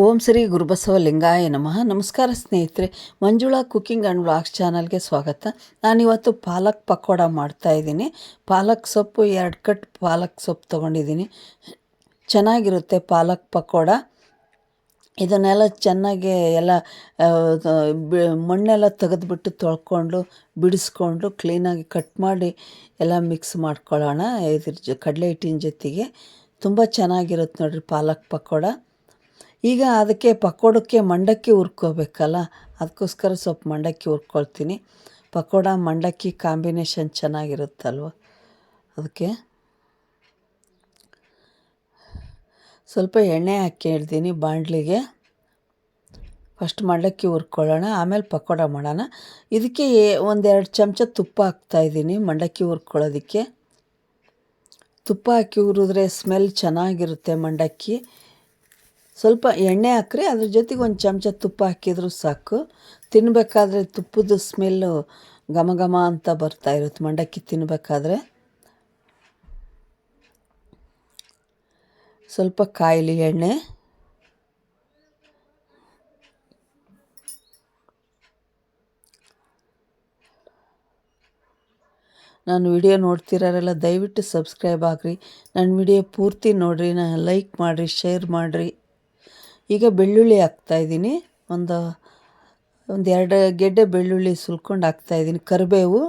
ಓಂ ಶ್ರೀ ಗುರುಬಸವ ಲಿಂಗಾಯ ನಮಃ. ನಮಸ್ಕಾರ ಸ್ನೇಹಿತರೆ, ಮಂಜುಳಾ ಕುಕ್ಕಿಂಗ್ ಆ್ಯಂಡ್ ವ್ಲಾಗ್ಸ್ ಚಾನಲ್ಗೆ ಸ್ವಾಗತ. ನಾನಿವತ್ತು ಪಾಲಕ್ ಪಕೋಡ ಮಾಡ್ತಾಯಿದ್ದೀನಿ ಪಾಲಕ್ ಸೊಪ್ಪು, ಎರಡು ಕಟ್ ಪಾಲಕ್ ಸೊಪ್ಪು ತೊಗೊಂಡಿದ್ದೀನಿ. ಚೆನ್ನಾಗಿರುತ್ತೆ ಪಾಲಕ್ ಪಕೋಡ. ಇದನ್ನೆಲ್ಲ ಚೆನ್ನಾಗಿ ಎಲ್ಲ ಮಣ್ಣೆಲ್ಲ ತೆಗೆದುಬಿಟ್ಟು ತೊಳ್ಕೊಂಡು, ಬಿಡಿಸ್ಕೊಂಡು ಕ್ಲೀನಾಗಿ ಕಟ್ ಮಾಡಿ ಎಲ್ಲ ಮಿಕ್ಸ್ ಮಾಡ್ಕೊಳ್ಳೋಣ. ಇದ್ರ ಜೊ, ಕಡಲೆ ಹಿಟ್ಟಿನ ಜೊತೆಗೆ. ತುಂಬ ಚೆನ್ನಾಗಿರುತ್ತೆ ನೋಡಿರಿ ಪಾಲಕ್ ಪಕೋಡ. ಈಗ ಅದಕ್ಕೆ ಪಕೋಡಕ್ಕೆ ಮಂಡಕ್ಕಿ ಹುರ್ಕೋಬೇಕಲ್ಲ? ಅದಕ್ಕೋಸ್ಕರ ಸ್ವಲ್ಪ ಮಂಡಕ್ಕಿ ಹುರ್ಕೊಳ್ತೀನಿ. ಪಕೋಡ, ಮಂಡಕ್ಕಿ ಕಾಂಬಿನೇಷನ್ ಚೆನ್ನಾಗಿರುತ್ತಲ್ವ? ಅದಕ್ಕೆ ಸ್ವಲ್ಪ ಎಣ್ಣೆ ಹಾಕಿ ಇಡ್ತೀನಿ ಬಾಂಡ್ಲಿಗೆ ಫಸ್ಟ್ ಮಂಡಕ್ಕಿ ಹುರ್ಕೊಳ್ಳೋಣ, ಆಮೇಲೆ ಪಕೋಡ ಮಾಡೋಣ. ಇದಕ್ಕೆ ಒಂದೆರಡು ಚಮಚ ತುಪ್ಪ ಹಾಕ್ತಾಯಿದ್ದೀನಿ ಮಂಡಕ್ಕಿ ಹುರ್ಕೊಳ್ಳೋದಕ್ಕೆ. ತುಪ್ಪ ಹಾಕಿ ಹುರಿದ್ರೆ ಸ್ಮೆಲ್ ಚೆನ್ನಾಗಿರುತ್ತೆ ಮಂಡಕ್ಕಿ. ಸ್ವಲ್ಪ ಎಣ್ಣೆ ಹಾಕ್ರಿ, ಅದ್ರ ಜೊತೆಗೆ ಒಂದು ಚಮಚ ತುಪ್ಪ ಹಾಕಿದರೂ ಸಾಕು. ತಿನ್ನಬೇಕಾದ್ರೆ ತುಪ್ಪದ ಸ್ಮೆಲ್ಲು ಘಮ ಘಮ ಅಂತ ಬರ್ತಾ ಇರುತ್ತೆ ಮಂಡಕ್ಕಿ ತಿನ್ನಬೇಕಾದ್ರೆ ಸ್ವಲ್ಪ ಕಾಯಿಲಿ ಎಣ್ಣೆ. ನಾನು ವಿಡಿಯೋ ನೋಡ್ತಿರೋರೆಲ್ಲ ದಯವಿಟ್ಟು ಸಬ್ಸ್ಕ್ರೈಬ್ ಆಗಿರಿ. ನನ್ನ ವಿಡಿಯೋ ಪೂರ್ತಿ ನೋಡಿರಿ ನಾನು ಲೈಕ್ ಮಾಡಿರಿ ಶೇರ್ ಮಾಡಿರಿ. ಈಗ ಬೆಳ್ಳುಳ್ಳಿ ಹಾಕ್ತಾಯಿದ್ದೀನಿ ಒಂದು ಒಂದು ಎರಡು ಗೆಡ್ಡೆ ಬೆಳ್ಳುಳ್ಳಿ ಸುಲ್ಕೊಂಡು ಹಾಕ್ತಾಯಿದ್ದೀನಿ ಕರಿಬೇವು.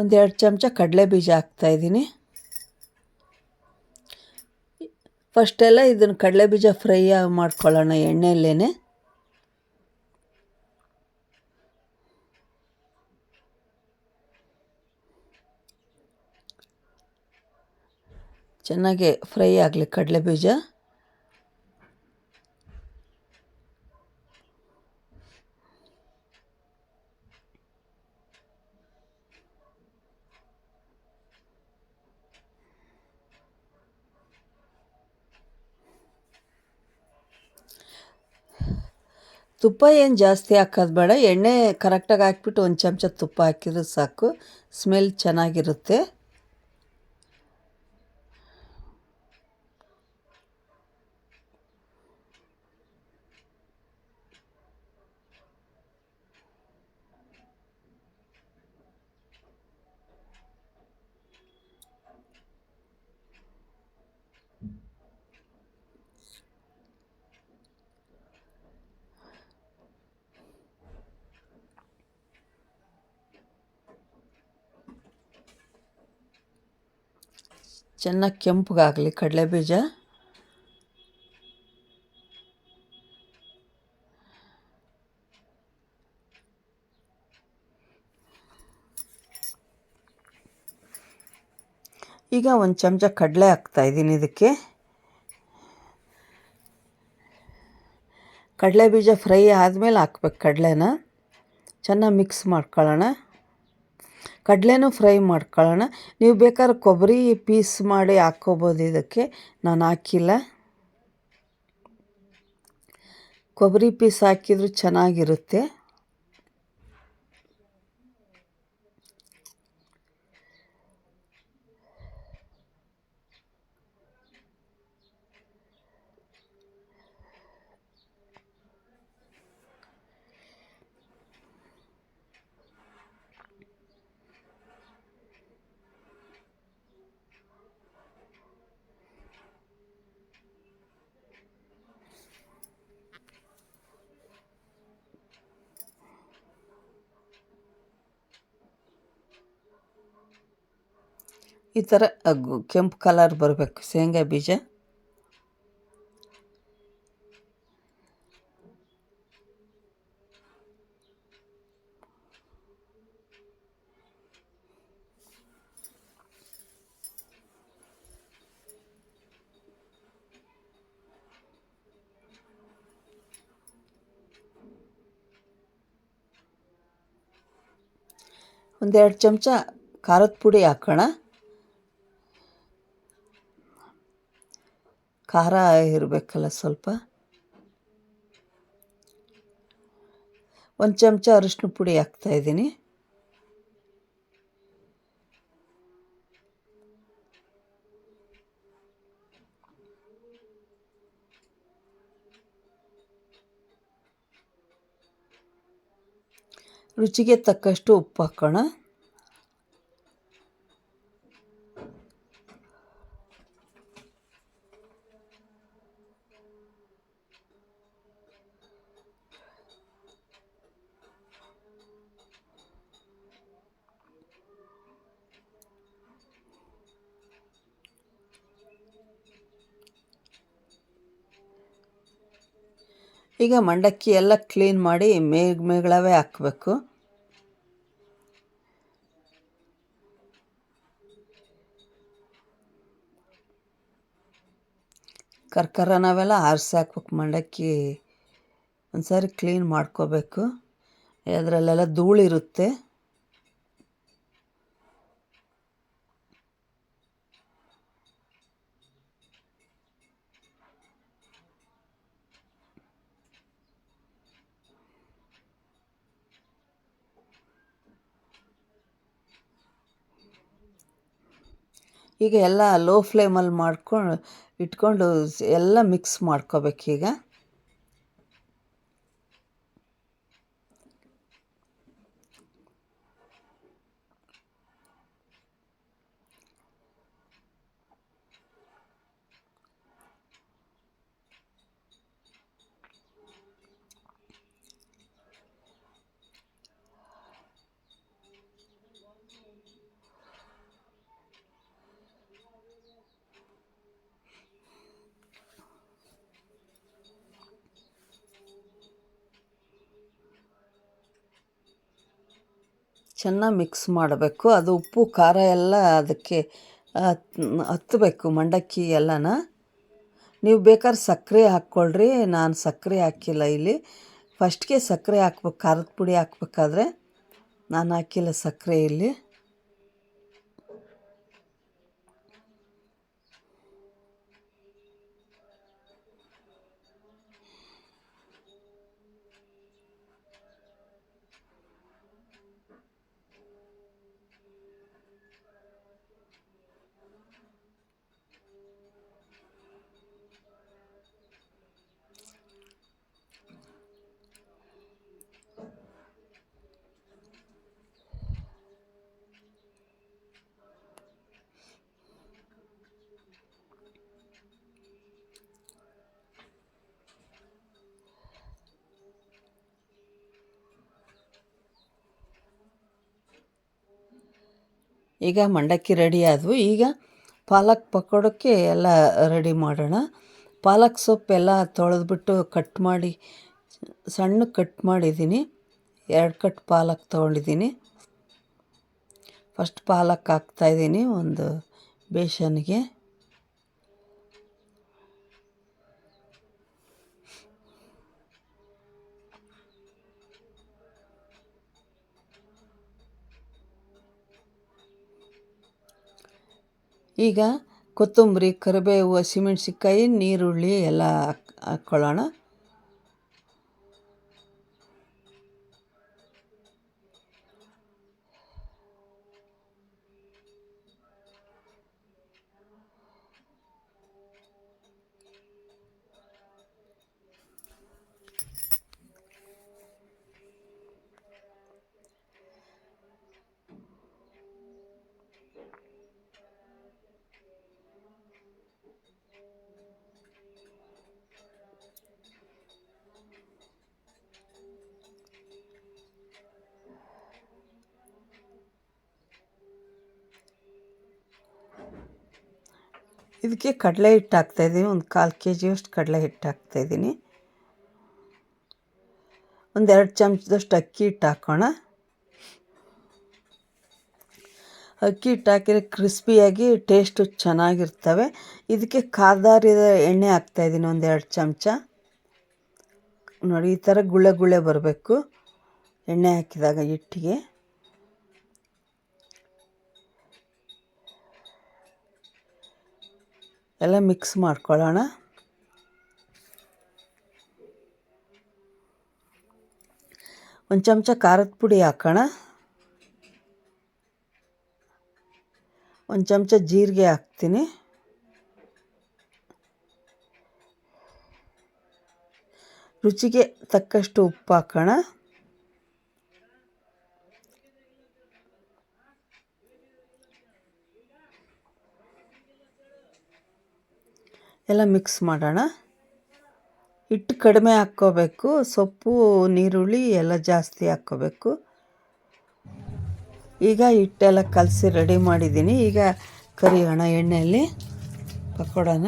ಒಂದೆರಡು ಚಮಚ ಕಡಲೆ ಬೀಜ ಹಾಕ್ತಾಯಿದ್ದೀನಿ ಫಸ್ಟೆಲ್ಲ ಇದನ್ನು ಕಡಲೆ ಬೀಜ ಫ್ರೈ ಮಾಡ್ಕೊಳ್ಳೋಣ ಎಣ್ಣೆಯಲ್ಲೇ ಚೆನ್ನಾಗಿ ಫ್ರೈ ಆಗಲಿ ಕಡಲೆ ಬೀಜ. ತುಪ್ಪ ಏನು ಜಾಸ್ತಿ ಹಾಕೋದು ಬೇಡ, ಎಣ್ಣೆ ಕರೆಕ್ಟಾಗಿ ಹಾಕ್ಬಿಟ್ಟು ಒಂದು ಚಮಚ ತುಪ್ಪ ಹಾಕಿದ್ರೆ ಸಾಕು ಸ್ಮೆಲ್ ಚೆನ್ನಾಗಿರುತ್ತೆ. ಚೆನ್ನಾಗಿ ಕೆಂಪಗಾಗಲಿ ಕಡಲೆ ಬೀಜ ಈಗ ಒಂದು ಚಮಚ ಕಡಲೆ ಹಾಕ್ತಾಯಿದ್ದೀನಿ ಇದಕ್ಕೆ. ಕಡಲೆ ಬೀಜ ಫ್ರೈ ಆದಮೇಲೆ ಹಾಕ್ಬೇಕು ಕಡಲೆನ. ಚೆನ್ನಾಗಿ ಮಿಕ್ಸ್ ಮಾಡ್ಕೊಳ್ಳೋಣ. ಕಡಲೆನೂ ಫ್ರೈ ಮಾಡ್ಕೊಳ್ಳೋಣ. ನೀವು ಬೇಕಾದ್ರೆ ಕೊಬ್ಬರಿ ಪೀಸ್ ಮಾಡಿ ಹಾಕ್ಕೋಬೋದು ಇದಕ್ಕೆ. ನಾನು ಹಾಕಿಲ್ಲ. ಕೊಬ್ಬರಿ ಪೀಸ್ ಹಾಕಿದರೂ ಚೆನ್ನಾಗಿರುತ್ತೆ. ಈ ಥರ ಕೆಂಪು ಕಲರ್ ಬರಬೇಕು ಶೇಂಗಾ ಬೀಜ. ಒಂದೆರಡು ಚಮಚ ಖಾರದ ಪುಡಿ ಹಾಕೋಣ. ಖಾರ ಇರಬೇಕಲ್ಲ ಸ್ವಲ್ಪ. ಒಂದು ಚಮಚ ಅರಿಶಿನ ಪುಡಿ ಹಾಕ್ತಾಯಿದ್ದೀನಿ ರುಚಿಗೆ ತಕ್ಕಷ್ಟು ಉಪ್ಪು ಹಾಕೋಣ. ಈಗ ಮಂಡಕ್ಕಿ ಎಲ್ಲ ಕ್ಲೀನ್ ಮಾಡಿ ಮೇಗ್ ಮೇಗಳವೇ ಹಾಕಬೇಕು. ಕರ್ಕರ ನಾವೆಲ್ಲ ಆರಿಸಿ ಹಾಕ್ಬೇಕು ಮಂಡಕ್ಕಿ. ಒಂದು ಸಾರಿ ಕ್ಲೀನ್ ಮಾಡ್ಕೋಬೇಕು. ಅದರಲ್ಲೆಲ್ಲ ಧೂಳಿರುತ್ತೆ. ಈಗ ಎಲ್ಲ ಲೋ ಫ್ಲೇಮಲ್ಲಿ ಮಾಡ್ಕೊಂಡು ಇಟ್ಕೊಂಡು ಎಲ್ಲ ಮಿಕ್ಸ್ ಮಾಡ್ಕೋಬೇಕೀಗ ಚೆನ್ನಾಗಿ ಮಿಕ್ಸ್ ಮಾಡಬೇಕು. ಅದು ಉಪ್ಪು, ಖಾರ ಎಲ್ಲ ಅದಕ್ಕೆ ಹತ್ತಬೇಕು ಮಂಡಕ್ಕಿ ಎಲ್ಲನ. ನೀವು ಬೇಕಾದ್ರೆ ಸಕ್ಕರೆ ಹಾಕ್ಕೊಳ್ರಿ. ನಾನು ಸಕ್ಕರೆ ಹಾಕಿಲ್ಲ ಇಲ್ಲಿ. ಫಸ್ಟ್ಗೆ ಸಕ್ಕರೆ ಹಾಕ್ಬೇಕು, ಖಾರದ ಪುಡಿ ಹಾಕ್ಬೇಕಾದ್ರೆ ನಾನು ಹಾಕಿಲ್ಲ ಸಕ್ಕರೆ ಇಲ್ಲಿ. ಈಗ ಮಂಡಕ್ಕಿ ರೆಡಿ ಆದವು. ಈಗ ಪಾಲಕ್ ಪಕೋಡಕ್ಕೆ ಎಲ್ಲ ರೆಡಿ ಮಾಡೋಣ. ಪಾಲಕ್ ಸೊಪ್ಪೆಲ್ಲ ತೊಳೆದ್ಬಿಟ್ಟು ಕಟ್ ಮಾಡಿ, ಸಣ್ಣ ಕಟ್ ಮಾಡಿದ್ದೀನಿ. ಎರಡು ಕಟ್ ಪಾಲಕ್ ತೊಗೊಂಡಿದ್ದೀನಿ. ಫಸ್ಟ್ ಪಾಲಕ್ ಹಾಕ್ತಾಯಿದ್ದೀನಿ ಒಂದು ಬೇಸನ್ಗೆ ಈಗ ಕೊತ್ತಂಬರಿ ಕರಿಬೇವು ಹಸಿಮೆಣ್ಸಿನ್ಕಾಯಿ ನೀರುಳ್ಳಿ ಎಲ್ಲ ಹಾಕ್ ಹಾಕ್ಕೊಳ್ಳೋಣ ಇದಕ್ಕೆ ಕಡಲೆ ಹಿಟ್ಟು ಹಾಕ್ತಾಯಿದ್ದೀನಿ ಒಂದು ಕಾಲು ಕೆ ಜಿಯಷ್ಟು ಕಡಲೆ ಹಿಟ್ಟು ಹಾಕ್ತಾಯಿದ್ದೀನಿ ಒಂದೆರಡು ಚಮಚದಷ್ಟು ಅಕ್ಕಿ ಹಿಟ್ಟು ಹಾಕೋಣ ಅಕ್ಕಿ ಹಿಟ್ಟು ಹಾಕಿದರೆ ಕ್ರಿಸ್ಪಿಯಾಗಿ ಟೇಸ್ಟು ಚೆನ್ನಾಗಿರ್ತವೆ. ಇದಕ್ಕೆ ಕಾದಾರಿದ ಎಣ್ಣೆ ಹಾಕ್ತಾಯಿದ್ದೀನಿ ಒಂದೆರಡು ಚಮಚ. ನೋಡಿ, ಈ ಥರ ಗುಳೆ ಗುಳೆ ಬರಬೇಕು. ಎಣ್ಣೆ ಹಾಕಿದಾಗ ಹಿಟ್ಟಿಗೆ. ಎಲ್ಲ ಮಿಕ್ಸ್ ಮಾಡ್ಕೊಳ್ಳೋಣ. ಒಂದು ಚಮಚ ಖಾರದ ಪುಡಿ ಹಾಕೋಣ. ಒಂದು ಚಮಚ ಜೀರಿಗೆ ಹಾಕ್ತೀನಿ. ರುಚಿಗೆ ತಕ್ಕಷ್ಟು ಉಪ್ಪು ಹಾಕೋಣ. ಎಲ್ಲ ಮಿಕ್ಸ್ ಮಾಡೋಣ. ಹಿಟ್ಟು ಕಡಿಮೆ ಹಾಕ್ಕೋಬೇಕು, ಸೊಪ್ಪು ನೀರುಳ್ಳಿ ಎಲ್ಲ ಜಾಸ್ತಿ ಹಾಕ್ಕೋಬೇಕು. ಈಗ ಹಿಟ್ಟೆಲ್ಲ ಕಲಸಿ ರೆಡಿ ಮಾಡಿದ್ದೀನಿ. ಈಗ ಕರಿಯೋಣ ಎಣ್ಣೆಯಲ್ಲಿ ಪಕೋಡನ.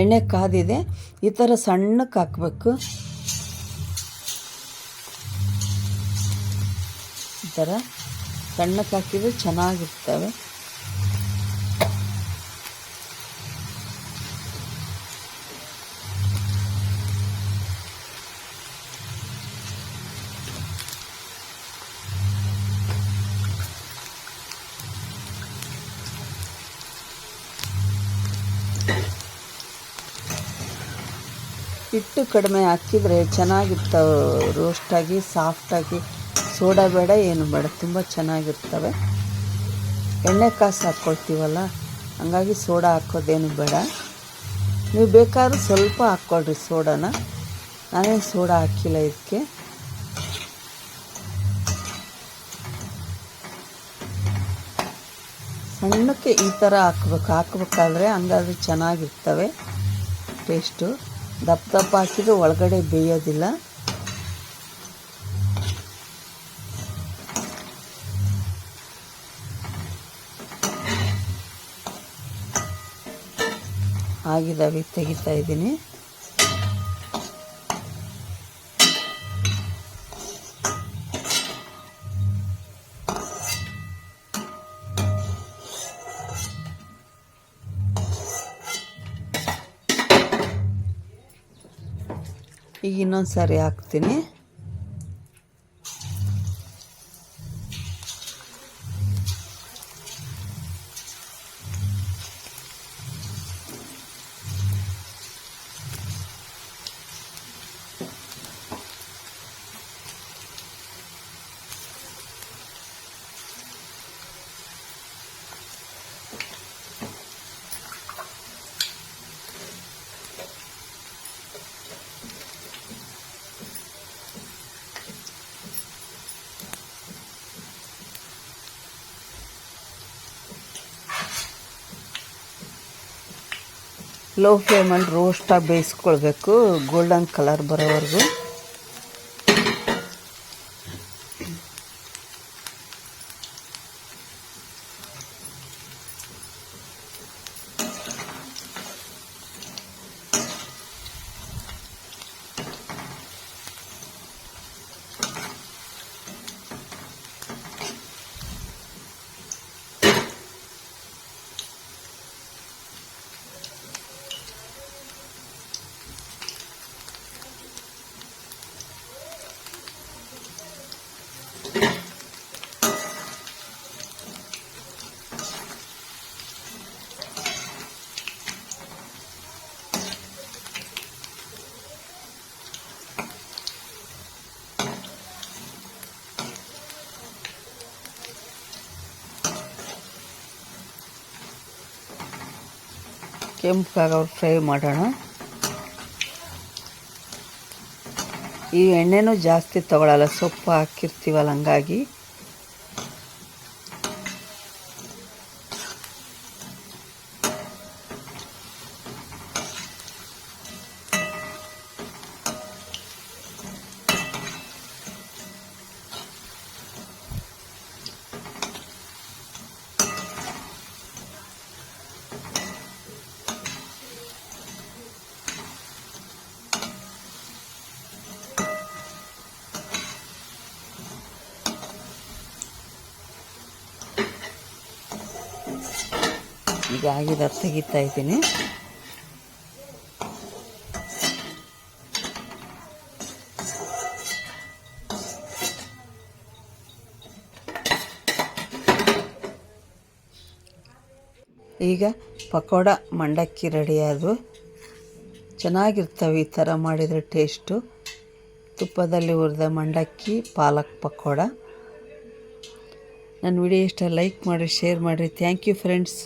ಎಣ್ಣೆ ಕಾದಿದೆ. ಈ ಥರ ಸಣ್ಣಕ್ಕೆ ಹಾಕಬೇಕು. ಈ ಥರ ಸಣ್ಣಕ್ಕೆ ಹಾಕಿದ್ರೆ ಚೆನ್ನಾಗಿರ್ತವೆ. ಹಿಟ್ಟು ಕಡಿಮೆ ಹಾಕಿದರೆ ಚೆನ್ನಾಗಿರ್ತವೆ ರೋಸ್ಟಾಗಿ ಸಾಫ್ಟಾಗಿ ಸೋಡಾ ಬೇಡ, ಏನು ಬೇಡ, ತುಂಬ ಚೆನ್ನಾಗಿರ್ತವೆ. ಎಣ್ಣೆ ಕಾಸು ಹಾಕ್ಕೊಳ್ತೀವಲ್ಲ ಹಂಗಾಗಿ ಸೋಡಾ ಹಾಕೋದೇನು ಬೇಡ. ನೀವು ಬೇಕಾದ್ರೂ ಸ್ವಲ್ಪ ಹಾಕ್ಕೊಳ್ರಿ ಸೋಡಾನ. ನಾನೇನು ಸೋಡಾ ಹಾಕಿಲ್ಲ ಇದಕ್ಕೆ. ಸಣ್ಣಕ್ಕೆ ಈ ಥರ ಹಾಕ್ಬೇಕು, ಹಾಕ್ಬೇಕಾದ್ರೆ ಹಂಗಾದ್ರೆ ಚೆನ್ನಾಗಿರ್ತವೆ. ಟೇಸ್ಟು. ದಪ್ಪ ದಪ್ಪ ಹಾಕಿದ್ರೆ ಒಳಗಡೆ ಬೇಯೋದಿಲ್ಲ. ಆಗಿದ್ದಾವೆ ತೆಗಿತಾ ಇದ್ದೀನಿ. ಈಗ ಇನ್ನೊಂದು ಸಾರಿ ಹಾಕ್ತೀನಿ. ಲೋ ಫ್ಲೇಮಲ್ಲಿ ರೋಸ್ಟಾಗಿ ಬೇಯಿಸ್ಕೊಳ್ಬೇಕು. ಗೋಲ್ಡನ್ ಕಲರ್ ಬರೋವರೆಗೂ. ಕೆಂಪಾಗವ್ರು ಫ್ರೈ ಮಾಡೋಣ. ಈ ಎಣ್ಣೆನೂ ಜಾಸ್ತಿ ತಗೊಳ್ಳಲ್ಲ ಸೊಪ್ಪು ಹಾಕಿರ್ತೀವಲ್ಲ ಹಂಗಾಗಿ. ಈಗ ಆಗಿದ ತೆಗಿತಾ ಇದ್ದೀನಿ. ಈಗ ಪಕೋಡ ಮಂಡಕ್ಕಿ ರೆಡಿ ಆದವು. ಚೆನ್ನಾಗಿರ್ತವೆ ಈ ಥರ ಮಾಡಿದರೆ ಟೇಸ್ಟು. ತುಪ್ಪದಲ್ಲಿ ಹುರಿದ ಮಂಡಕ್ಕಿ, ಪಾಲಕ್ ಪಕೋಡ. ನನ್ನ ವಿಡಿಯೋ ಇಷ್ಟ, ಲೈಕ್ ಮಾಡಿ, ಶೇರ್ ಮಾಡಿರಿ ಥ್ಯಾಂಕ್ ಯು ಫ್ರೆಂಡ್ಸ್